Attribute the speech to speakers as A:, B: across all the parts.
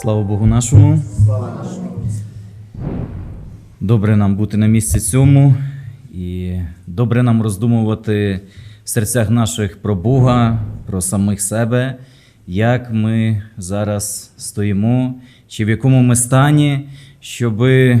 A: Слава Богу нашому. Добре нам бути на місці цьому і добре нам роздумувати в серцях наших про Бога, про самих себе, як ми зараз стоїмо, чи в якому ми стані, щоби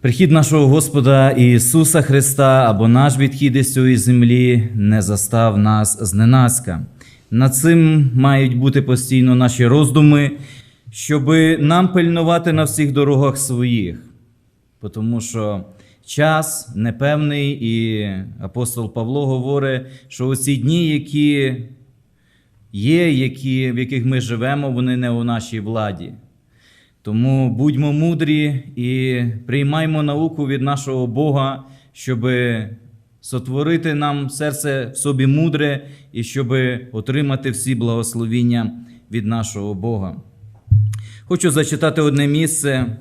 A: Прихід нашого Господа Ісуса Христа або наш відхід із цієї землі не застав нас зненацька. Над цим мають бути постійно наші роздуми, щоб нам пильнувати на всіх дорогах своїх. Тому що час непевний, і апостол Павло говорить, що у ці дні, які є, які, в яких ми живемо, вони не у нашій владі. Тому будьмо мудрі і приймаймо науку від нашого Бога, щоб сотворити нам серце в собі мудре і щоб отримати всі благословіння від нашого Бога. Хочу зачитати одне місце,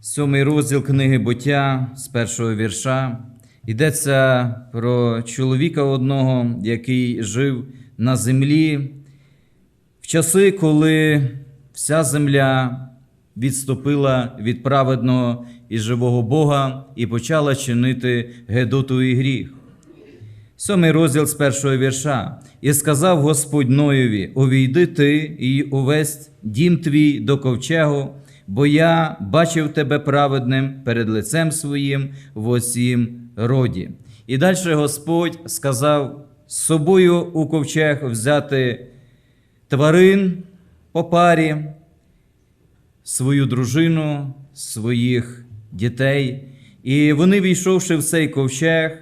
A: сьомий розділ книги буття з першого вірша. Йдеться про чоловіка одного, який жив на землі в часи, коли вся земля відступила від праведного і живого Бога і почала чинити Гедоту і гріх. Сьомий розділ з першого вірша. І сказав Господь Ноєві: Увійди ти і увесь дім твій до ковчегу, бо я бачив тебе праведним перед лицем своїм в осім роді. І далі Господь сказав з собою у ковчег взяти тварин по парі, свою дружину, своїх дітей. І вони, війшовши в цей ковчег,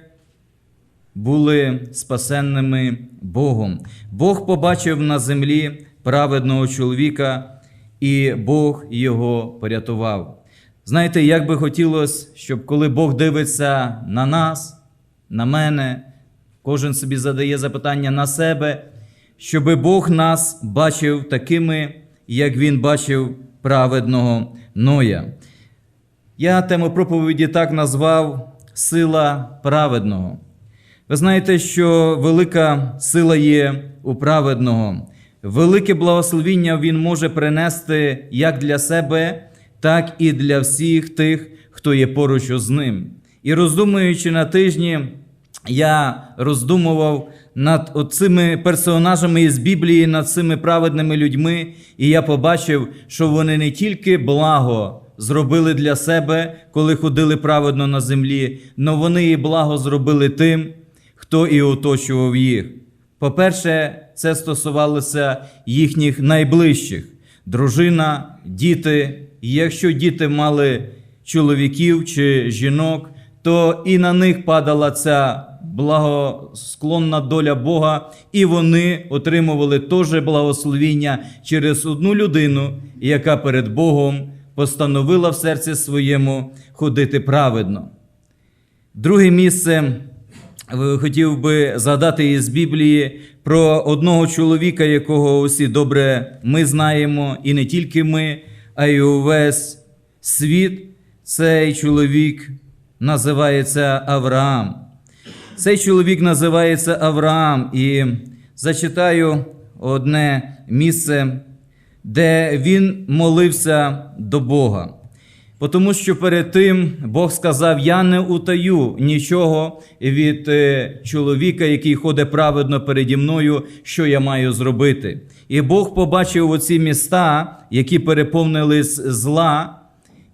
A: були спасенними Богом. Бог побачив на землі праведного чоловіка, і Бог його порятував. Знаєте, як би хотілося, щоб коли Бог дивиться на нас, на мене, кожен собі задає запитання на себе, щоб Бог нас бачив такими, як Він бачив праведного Ноя. Я тему проповіді так назвав Сила праведного. Ви знаєте, що велика сила є у праведного, велике благословіння він може принести як для себе, так і для всіх тих, хто є поруч з ним. І роздумуючи на тижні, я роздумував над цими персонажами із Біблії, над цими праведними людьми, і я побачив, що вони не тільки благо зробили для себе, коли ходили праведно на землі, але вони і благо зробили тим, хто і оточував їх. По-перше, це стосувалося їхніх найближчих дружина, діти. І якщо діти мали чоловіків чи жінок, то і на них падала ця благосклонна доля Бога, і вони отримували теж благословіння через одну людину, яка перед Богом постановила в серці своєму ходити праведно. Друге місце е, хотів би згадати із Біблії про одного чоловіка, якого усі добре ми знаємо, і не тільки ми, а й увесь світ. Цей чоловік називається Авраам. Цей чоловік називається Авраам, і зачитаю одне місце, де він молився до Бога. Тому що перед тим Бог сказав: Я не утаю нічого від е, чоловіка, який ходить праведно переді мною, що я маю зробити. І Бог побачив оці міста, які переповнились зла,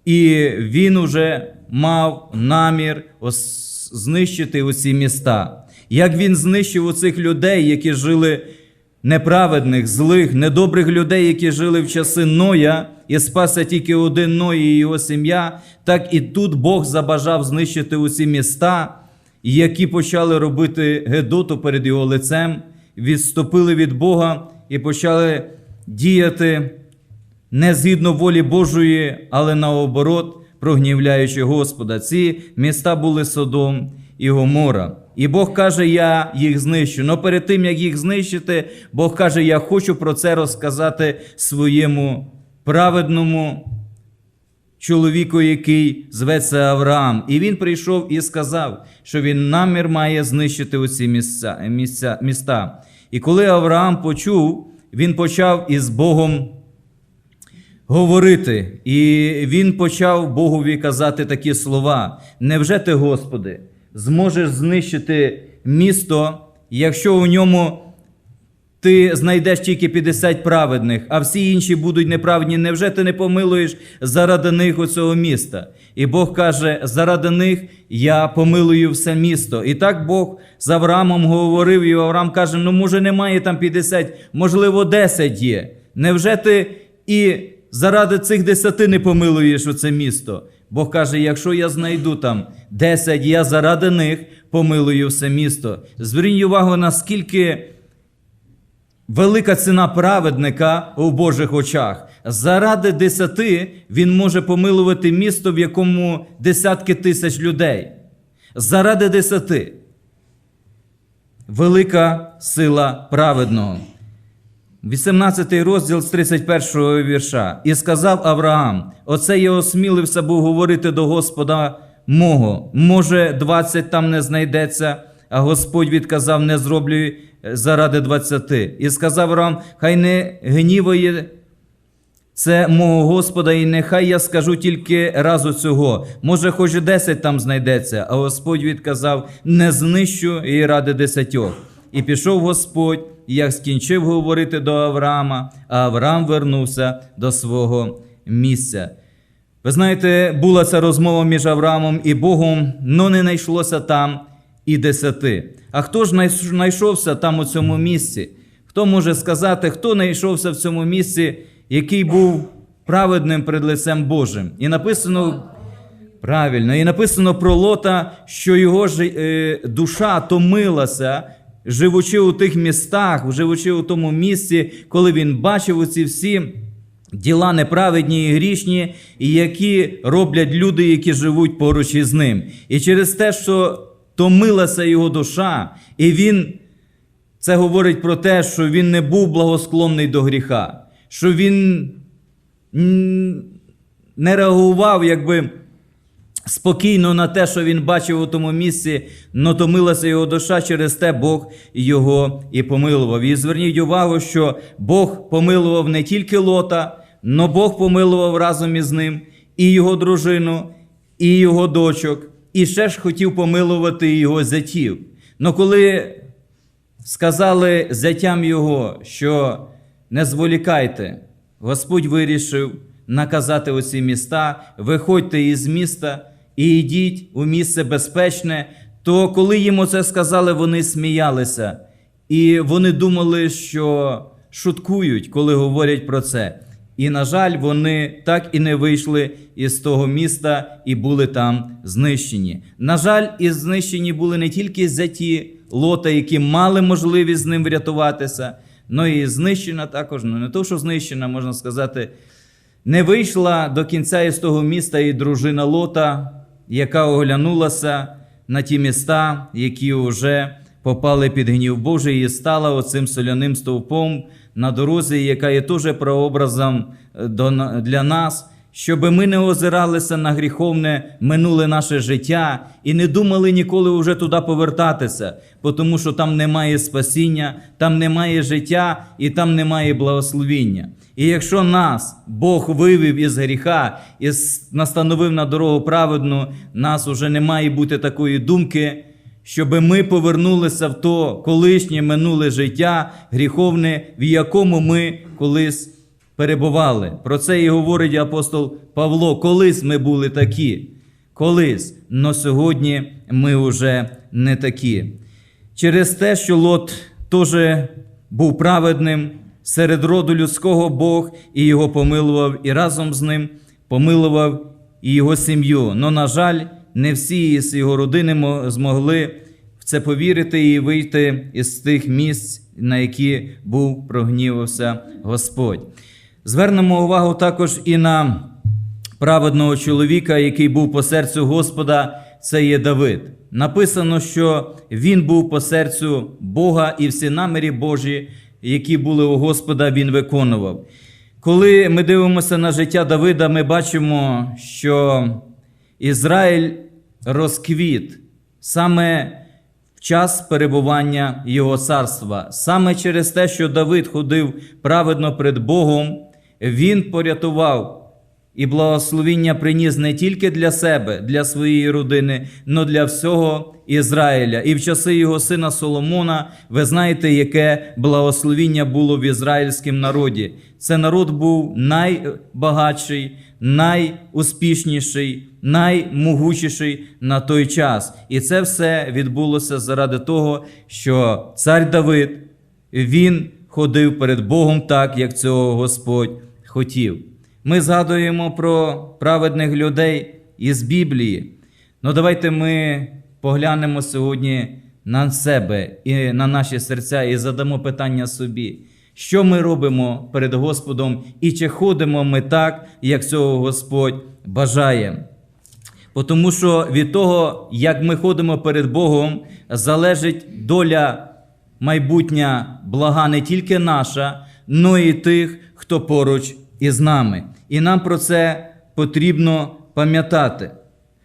A: і він уже мав намір ос- знищити оці міста. Як він знищив оцих людей, які жили неправедних, злих, недобрих людей, які жили в часи Ноя, і спасся тільки один Ной і його сім'я, так і тут Бог забажав знищити усі міста, які почали робити Гедоту перед його лицем, відступили від Бога і почали діяти не згідно волі Божої, але наоборот, прогнівляючи Господа. Ці міста були Содом і Гомора. І Бог каже, я їх знищу. Но перед тим, як їх знищити, Бог каже, я хочу про це розказати своєму праведному чоловіку, який зветься Авраам. І він прийшов і сказав, що він намір має знищити усі місця, місця, міста. І коли Авраам почув, він почав із Богом говорити, і він почав Богові казати такі слова: Невже ти, Господи, зможеш знищити місто, якщо у ньому ти знайдеш тільки 50 праведних, а всі інші будуть неправедні. Невже ти не помилуєш заради них оцього міста? І Бог каже: заради них я помилую все місто. І так Бог з Авраамом говорив, і Авраам каже: ну, може, немає там 50, можливо, 10 є. Невже ти і заради цих 10 не помилуєш оце місто? Бог каже: якщо я знайду там 10, я заради них помилую все місто. Зверніть увагу, наскільки. Велика ціна праведника у Божих очах. Заради десяти він може помилувати місто, в якому десятки тисяч людей. Заради десяти. Велика сила праведного. 18 розділ з 31 вірша. І сказав Авраам: Оце я осмілився був говорити до Господа мого. Може, 20 там не знайдеться, а Господь відказав: не зроблю заради 20. І сказав Авраам: Хай не гніває це мого Господа, і нехай я скажу тільки разу цього. Може, хоч десять там знайдеться. А Господь відказав: не знищу і ради десятьох. І пішов Господь, і як скінчив говорити до Авраама, а Авраам вернувся до свого місця. Ви знаєте, була ця розмова між Авраамом і Богом, але не знайшлося там і десяти. А хто ж знайшовся там у цьому місці? Хто може сказати, хто знайшовся в цьому місці, який був праведним перед лицем Божим? І написано правильно, і написано про Лота, що його ж, е, душа томилася, живучи у тих містах, живучи у тому місці, коли він бачив оці всі. Діла неправедні і грішні, і які роблять люди, які живуть поруч із ним. І через те, що томилася його душа, і він це говорить про те, що він не був благосклонний до гріха, що він не реагував якби спокійно на те, що він бачив у тому місці, но томилася його душа, через те Бог його і помилував. І зверніть увагу, що Бог помилував не тільки Лота, но Бог помилував разом із ним і його дружину, і його дочок, і ще ж хотів помилувати його зятів. Но коли сказали зятям його, що не зволікайте, Господь вирішив наказати оці міста, виходьте із міста і йдіть у місце безпечне. То коли їм оце сказали, вони сміялися, і вони думали, що шуткують, коли говорять про це. І, на жаль, вони так і не вийшли із того міста і були там знищені. На жаль, і знищені були не тільки зяті лота, які мали можливість з ним врятуватися, але і знищена також, ну не то, що знищена, можна сказати, не вийшла до кінця із того міста і дружина Лота, яка оглянулася на ті міста, які вже попали під гнів Божий, і стала оцим соляним стовпом на дорозі, яка є теж прообразом е, для нас, щоб ми не озиралися на гріховне минуле наше життя і не думали ніколи вже туди повертатися, тому що там немає спасіння, там немає життя і там немає благословіння. І якщо нас Бог вивів із гріха і настановив на дорогу праведну, нас уже не має бути такої думки, щоб ми повернулися в то колишнє минуле життя гріховне, в якому ми колись перебували. Про це і говорить апостол Павло. Колись ми були такі, колись, но сьогодні ми вже не такі. Через те, що Лот теж був праведним, серед роду людського Бог і його помилував, і разом з ним помилував і його сім'ю. Но, на жаль, не всі з його родини змогли в це повірити і вийти із тих місць, на які був прогнівався Господь. Звернемо увагу також і на праведного чоловіка, який був по серцю Господа, це є Давид. Написано, що він був по серцю Бога і всі намірі Божі, які були у Господа, він виконував. Коли ми дивимося на життя Давида, ми бачимо, що Ізраїль розквіт саме в час перебування Його царства. Саме через те, що Давид ходив праведно перед Богом, він порятував і благословіння приніс не тільки для себе, для своєї родини, але для всього Ізраїля. І в часи його сина Соломона, ви знаєте, яке благословіння було в ізраїльському народі. Це народ був найбагатший, найуспішніший, наймогучіший на той час. І це все відбулося заради того, що цар Давид він ходив перед Богом так, як цього Господь хотів. Ми згадуємо про праведних людей із Біблії. Ну давайте ми поглянемо сьогодні на себе і на наші серця і задамо питання собі, що ми робимо перед Господом і чи ходимо ми так, як цього Господь бажає. Тому що від того, як ми ходимо перед Богом, залежить доля майбутня блага не тільки наша, но і тих, хто поруч із нами. І нам про це потрібно пам'ятати.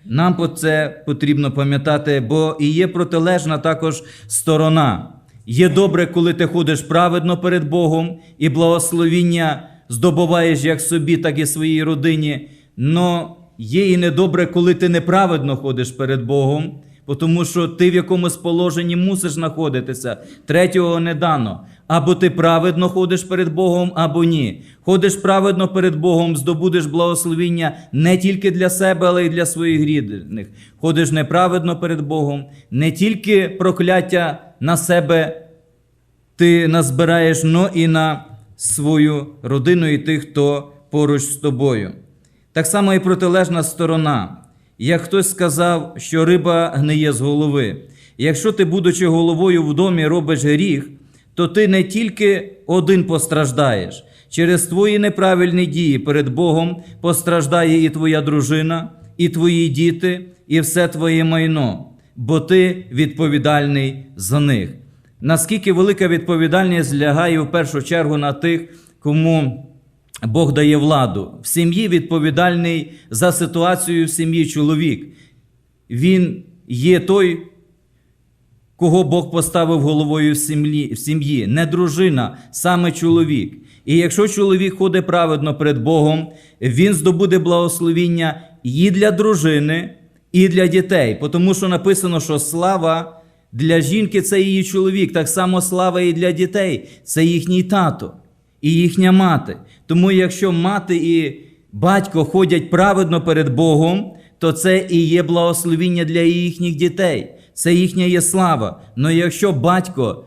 A: Нам про це потрібно пам'ятати, бо і є протилежна також сторона. Є добре, коли ти ходиш праведно перед Богом і благословіння здобуваєш як собі, так і своїй родині. Но є і недобре, коли ти неправедно ходиш перед Богом, бо тому що ти в якомусь положенні мусиш знаходитися. Третього не дано. Або ти праведно ходиш перед Богом, або ні. Ходиш праведно перед Богом, здобудеш благословіння не тільки для себе, але й для своїх рідних. Ходиш неправедно перед Богом, не тільки прокляття на себе ти назбираєш, но і на свою родину і тих, хто поруч з тобою. Так само і протилежна сторона. Як хтось сказав, що риба гниє з голови. Якщо ти, будучи головою в домі, робиш гріх, то ти не тільки один постраждаєш. Через твої неправильні дії перед Богом постраждає і твоя дружина, і твої діти, і все твоє майно, бо ти відповідальний за них. Наскільки велика відповідальність лягає в першу чергу на тих, кому Бог дає владу. В сім'ї відповідальний за ситуацію в сім'ї чоловік. Він є той, кого Бог поставив головою в сім'ї, не дружина, саме чоловік. І якщо чоловік ходить праведно перед Богом, він здобуде благословіння і для дружини, і для дітей. Тому що написано, що слава для жінки це її чоловік, так само слава і для дітей це їхній тато і їхня мати. Тому якщо мати і батько ходять праведно перед Богом, то це і є благословіння для їхніх дітей. Це їхня є слава. Но якщо батько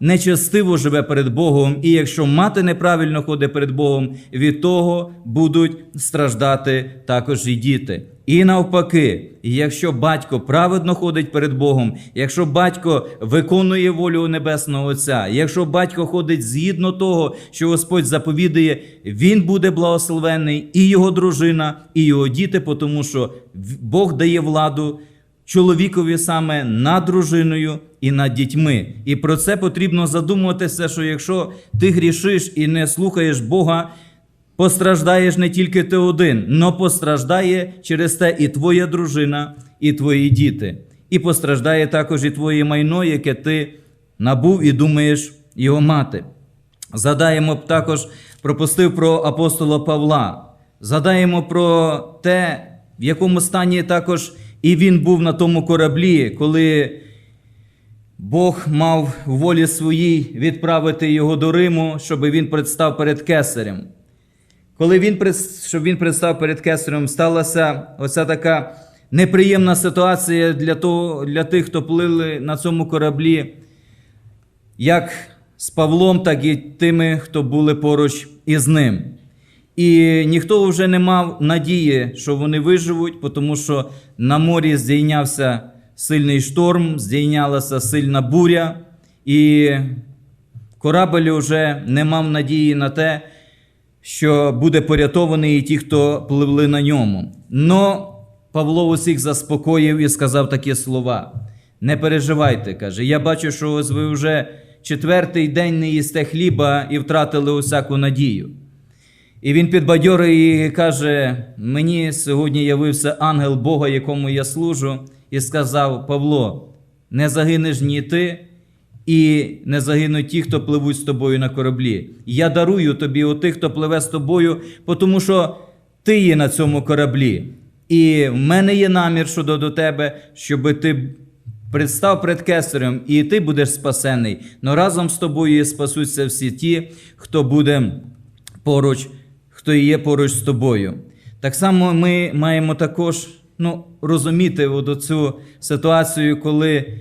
A: нечестиво живе перед Богом, і якщо мати неправильно ходить перед Богом, від того будуть страждати також і діти. І навпаки, якщо батько праведно ходить перед Богом, якщо батько виконує волю Небесного Отця, якщо батько ходить згідно того, що Господь заповідає, він буде благословений, і його дружина, і його діти, тому що Бог дає владу чоловікові саме над дружиною і над дітьми. І про це потрібно задумуватися, що якщо ти грішиш і не слухаєш Бога, постраждаєш не тільки ти один, но постраждає через те і твоя дружина, і твої діти. І постраждає також і твоє майно, яке ти набув і думаєш його мати. Задаємо також, пропустив про апостола Павла. Задаємо про те, в якому стані також і він був на тому кораблі, коли Бог мав в волі своїй відправити його до Риму, щоб він представ перед кесарем. Коли він щоб він представ перед кесарем, сталася оця така неприємна ситуація для, того, для тих, хто плили на цьому кораблі, як з Павлом, так і тими, хто були поруч із ним. І ніхто вже не мав надії, що вони виживуть, тому що на морі здійнявся сильний шторм, здійнялася сильна буря, і корабель вже не мав надії на те, що буде порятований і ті, хто пливли на ньому. Но Павло усіх заспокоїв і сказав такі слова: Не переживайте, каже, я бачу, що ось ви вже четвертий день не їсте хліба і втратили усяку надію. І він підбадьорює і каже: Мені сьогодні явився ангел Бога, якому я служу, і сказав: Павло, не загинеш ні ти, і не загинуть ті, хто пливуть з тобою на кораблі. Я дарую тобі у тих, хто пливе з тобою, тому що ти є на цьому кораблі. І в мене є намір щодо до тебе, щоб ти представ перед кесарем, і ти будеш спасений. Но разом з тобою спасуться всі ті, хто буде поруч, хто є поруч з тобою. Так само ми маємо також ну, розуміти от цю ситуацію, коли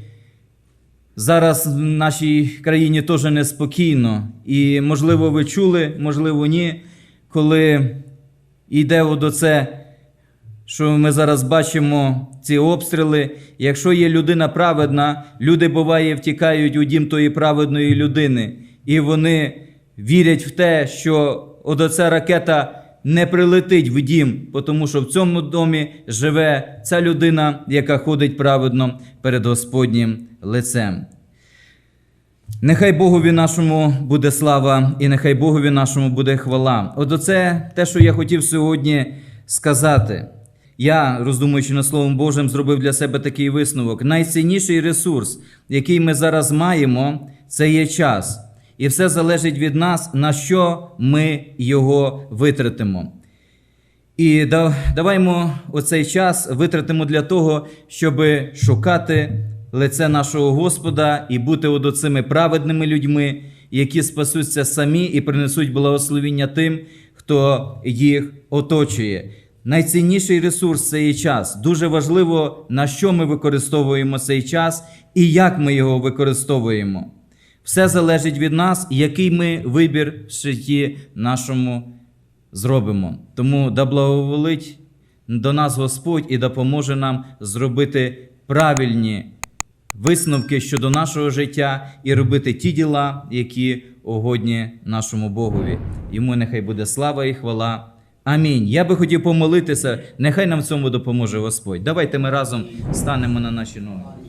A: зараз в нашій країні теж неспокійно. І, можливо, ви чули, можливо, ні, коли йде оце, що ми зараз бачимо ці обстріли. Якщо є людина праведна, люди буває втікають у дім тої праведної людини, і вони вірять в те, що от ракета не прилетить в дім, тому що в цьому домі живе ця людина, яка ходить праведно перед Господнім лицем. Нехай Богові нашому буде слава, і нехай Богові нашому буде хвала. От оце те, що я хотів сьогодні сказати. Я, роздумуючи над Словом Божим, зробив для себе такий висновок. Найцінніший ресурс, який ми зараз маємо, це є час. І все залежить від нас, на що ми його витратимо. І да- даваймо оцей час витратимо для того, щоб шукати лице нашого Господа і бути от оцими праведними людьми, які спасуться самі і принесуть благословіння тим, хто їх оточує. Найцінніший ресурс це є час. Дуже важливо, на що ми використовуємо цей час і як ми його використовуємо. Все залежить від нас, який ми вибір в житті нашому зробимо. Тому да благоволить до нас Господь і допоможе нам зробити правильні висновки щодо нашого життя і робити ті діла, які угодні нашому Богові. Йому нехай буде слава і хвала. Амінь. Я би хотів помолитися, нехай нам в цьому допоможе Господь. Давайте ми разом станемо на наші ноги.